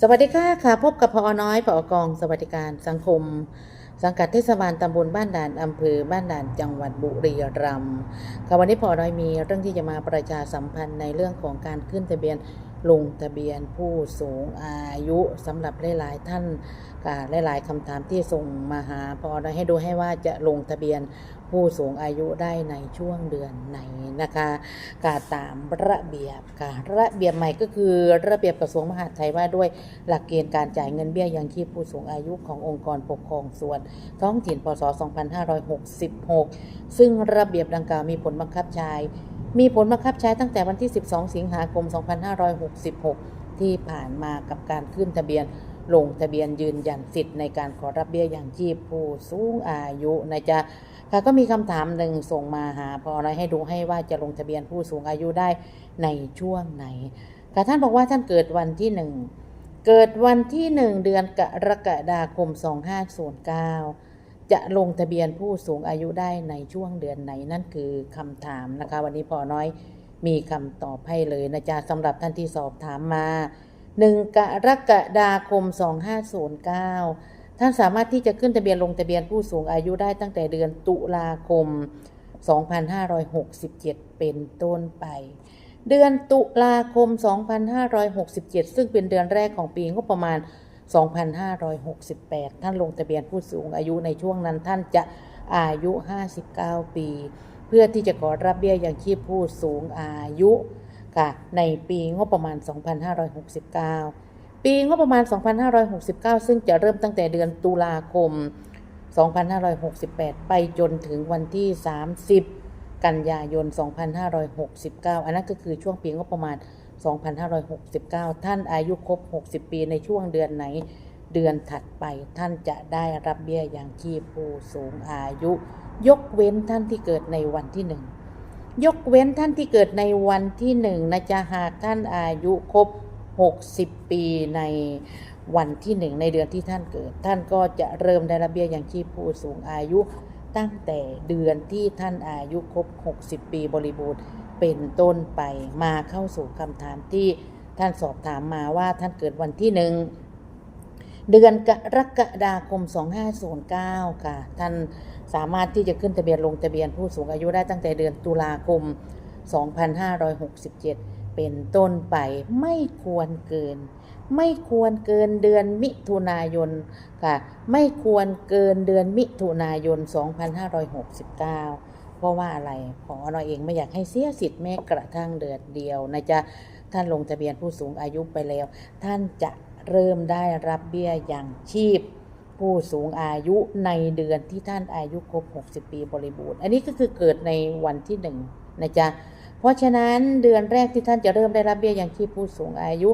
สวัสดีค่ะค่ะ พบกับพอน้อยพอกองสวัสดิการสังคม สังกัดเทศบาลตำบลบ้านด่านอำเภอบ้านด่านจังหวัดบุรีรัมย์ค่ะวันนี้พอน้อยมีเรื่องที่จะมาประชาสัมพันธ์ในเรื่องของการขึ้นทะเบียน ลงทะเบียนผู้สูงอายุสำหรับหลายๆท่านค่ะหลายๆคำถามที่ส่งมาหาพอน้ให้ดูให้ว่าจะลงทะเบียนผู้สูงอายุได้ในช่วงเดือนไหนนะคะกาตามระเบียบค่ะระเบียบใหม่ก็คือระเบียบกระทรวงมหาดไทยว่าด้วยหลักเกณฑ์การจ่ายเงินเบี้ยยังชีพผู้สูงอายุขององค์กรปกครองส่วน ท้องถิ่นพศ 2566 ซึ่งระเบียบดังกล่าวมีผลบังคับใช้ มีผลบังคับใช้ตั้งแต่วันที่ 12 สิงหาคม 2566 ที่ผ่านมากับการขึ้นทะเบียน ลงทะเบียนยืนยันสิทธิ์ในการขอรับเบี้ยอยังชีพผู้สูงอายุนะจ๊ะค่ะก็มีคำถามหนึ่งส่งมาหาพออะไรให้ดูให้ว่าจะลงทะเบียนผู้สูงอายุได้ในช่วงไหนค่ะท่านบอกว่าท่านเกิดวันที่หนึ่งเกิดวันที่หนึ่งเดือนกรกฎาคม 2509 จะลงทะเบียนผู้สูงอายุได้ในช่วงเดือนไหนนั่นคือคำถามนะคะ วันนี้พอน้อยมีคำตอบให้เลยนะจ๊ะสำหรับท่านที่สอบถามมา 1 กรกฎาคม 2509 ท่านสามารถที่จะขึ้นทะเบียนลงทะเบียนผู้สูงอายุได้ตั้งแต่เดือนตุลาคม 2567 เป็นต้นไป เดือนตุลาคม 2567 ซึ่งเป็นเดือนแรกของปีงบประมาณ 2568 ท่านลงทะเบียนผู้สูงอายุในช่วงนั้นท่านจะอายุ 59 ปี เพื่อที่จะขอรับเบี้ยยังชีพผู้สูงอายุค่ะในปีงบประมาณ 2569 ปีงบประมาณ 2569 ซึ่งจะเริ่มตั้งแต่เดือนตุลาคม 2568 ไปจนถึงวันที่ 30 กันยายน 2569 อันนั้นก็คือช่วงปีงบประมาณ2569 2,569 ท่านอายุครบ 60 ปีในช่วงเดือนไหนเดือนถัดไปท่านจะได้รับเบี้ยยังชีพผู้สูงอายุ ยกเว้นท่านที่เกิดในวันที่หนึ่งยกเว้นท่านที่เกิดในวันที่หนึ่งนะจ๊ะหากท่านอายุครบ 60 ปีในวันที่หนึ่งในเดือนที่ท่านเกิด ท่านก็จะเริ่มได้รับเบี้ยยังชีพผู้สูงอายุ ตั้งแต่เดือนที่ท่านอายุครบ 60 ปีบริบูรณ์ เป็นต้นไปมาเข้าสู่คำถามที่ท่านสอบถามมาว่าท่านเกิดวันที่หนึ่งเดือนกรกฎาคม 2509 ค่ะ ท่านสามารถที่จะขึ้นทะเบียนลงทะเบียนผู้สูงอายุได้ตั้งแต่เดือนตุลาคม 2567 เป็นต้นไปไม่ควรเกิน ไม่ควรเกินเดือนมิถุนายนค่ะ ไม่ควรเกินเดือนมิถุนายน 2569เพ ราะว่าอะไรพอเราเองไม่อยากให้เสียสิทธิ์แม้กระทั่งเดือนเดียวนะจ๊ะท่านลงทะเบียนผู้สูงอายุไปแล้ว ท่านจะเริ่มได้รับเบี้ยอย่างชีพผู้สูงอายุในเดือนที่ท่านอายุครบ 60 ปีบริบูรณ์ อันนี้ก็คือเกิดในวันที่หนึ่งนะจ๊ะ เพราะฉะนั้นเดือนแรกที่ท่านจะเริ่มได้รับเบี้ยยังชีพผู้สูงอายุ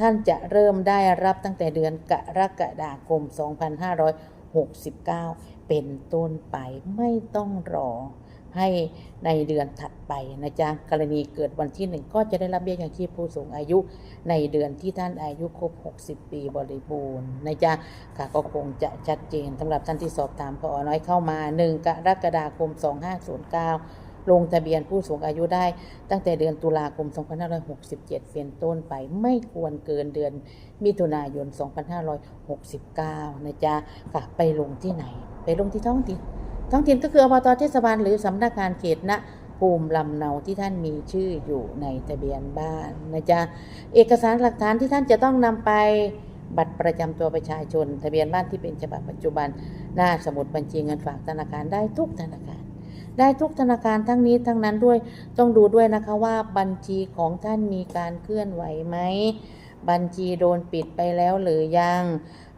ท่านจะเริ่มได้รับตั้งแต่เดือนกรกฎาคม 2569 เป็นต้นไปไม่ต้องรอ ให้ในเดือนถัดไปนะจ๊ะกรณีเกิดวันที่หนึ่งก็จะได้รับเบี้ยยังชีพผู้สูงอายุ ในเดือนที่ท่านอายุครบ 60 ปีบริบูรณ์นะจ๊ะค่ะก็คงจะชัดเจนสำหรับท่านที่สอบถามพอน้อยเข้ามา 1 กรกฎาคม 2509ลงทะเบียนผู้สูงอายุได้ตั้งแต่เดือนตุลาคม 2567 เป็นต้นไปไม่ควรเกินเดือนมิถุนายน 2569 นะจ๊ะค่ะไปลงที่ไหน ไปลงที่ท้องถิ่น ท้องถิ่นก็คืออบตเทศบาลหรือสำนักงานเขตณภูมิลำเนาที่ท่านมีชื่ออยู่ในทะเบียนบ้านนะจ๊ะเอกสารหลักฐานที่ท่านจะต้องนำไปบัตรประจำตัวประชาชน ทะเบียนบ้านที่เป็นฉบับปัจจุบัน หน้าสมุดบัญชีเงินฝากธนาคารได้ทุกธนาคาร ได้ทุกธนาคารทั้งนี้ทั้งนั้นด้วยต้องดูด้วยนะคะว่าบัญชีของท่านมีการเคลื่อนไหวไหมบัญชีโดนปิดไปแล้วหรือยัง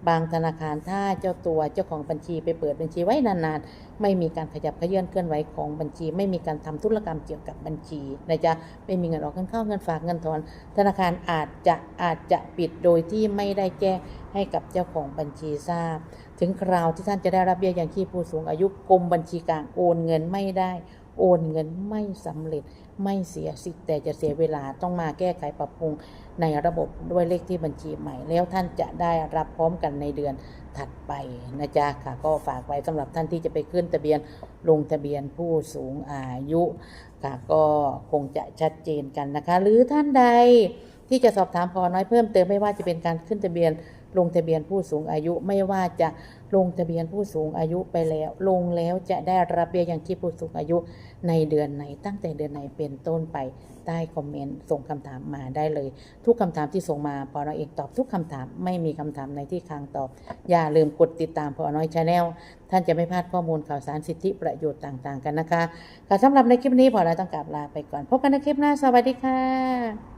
บางธนาคารถ้าเจ้าตัวเจ้าของบัญชีไปเปิดบัญชีไว้นานๆ ไม่มีการขยับขยื่นเคลื่อนไหวของบัญชี ไม่มีการทำธุรกรรมเกี่ยวกับบัญชีนะจ๊ะไม่มีเงินออกเงินเข้าเงินฝากเงินถอน ธนาคารอาจจะอาจจะปิดโดยที่ไม่ได้แจ้งให้กับเจ้าของบัญชีทราบ ถึงคราวที่ท่านจะได้รับเบี้ยยังชีพผู้สูงอายุกรมบัญชีกลางโอนเงินไม่ได้ โอนเงินไม่สำเร็จไม่เสียสิทธิ์แต่จะเสียเวลาต้องมาแก้ไขปรับปรุงในระบบด้วยเลขที่บัญชีใหม่ แล้วท่านจะได้รับพร้อมกันในเดือนถัดไปนะจ๊ะค่ะก็ฝากไว้สำหรับท่านที่จะไปขึ้นทะเบียนลงทะเบียนผู้สูงอายุค่ะก็คงจะชัดเจนกันนะคะ หรือท่านใด ที่จะสอบถามพอน้อยเพิ่มเติมไม่ว่าจะเป็นการขึ้นทะเบียนลงทะเบียนผู้สูงอายุไม่ว่าจะลงทะเบียนผู้สูงอายุไปแล้ว ลงแล้วจะได้รับเบี้ยยังชีพผู้สูงอายุในเดือนไหน ตั้งแต่เดือนไหนเป็นต้นไปใต้คอมเมนต์ส่งคำถามมาได้เลย ทุกคำถามที่ส่งมาพอน้อยเองตอบทุกคำถามไม่มีคำถามในที่ค้างตอบ อย่าลืมกดติดตามพอน้อยชาแนลท่านจะไม่พลาดข้อมูลข่าวสารสิทธิประโยชน์ต่าง ๆ กันนะคะค่ะสำหรับในคลิปนี้พอน้อยต้องกราบลาไปก่อนพบกันในคลิปหน้าสวัสดีค่ะ